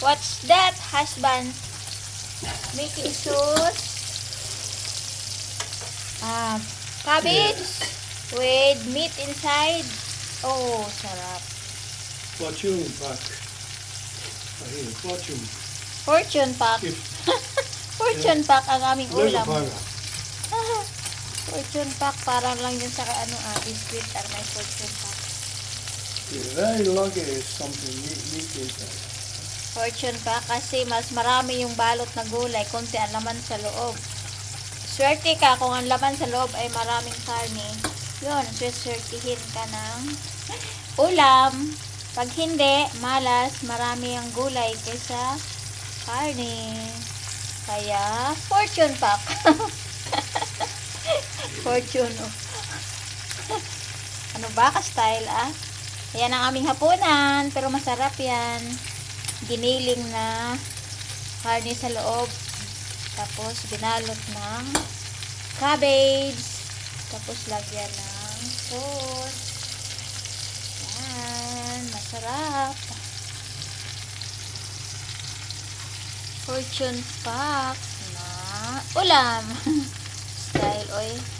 What's that, husband? Making sauce. Ah, cabbage with meat inside. Oh, sarap. Fortune pack. Ayun, fortune. Fortune pack. Fortune pack ang aming ulam. Fortune pack, parang lang yun sa ano ah, biscuit ang may fortune pack. Yeah, very lucky is something meat, meat inside. Fortune pack kasi mas marami yung balot na gulay, konti ang laman sa loob. Swerte ka kung ang laman sa loob ay maraming karne. Yun, swertihin ka ng ulam. Pag hindi, malas, marami ang gulay kaysa karne. Kaya, fortune pack. fortune. oh. ano ba ka-style ah? Yan ang aming hapunan, pero masarap yan. Giniling na karne sa loob. Tapos, binalot ng cabbage. Tapos, lagyan ng sauce. Yan, masarap. Fortune pack na ulam. Style, oy.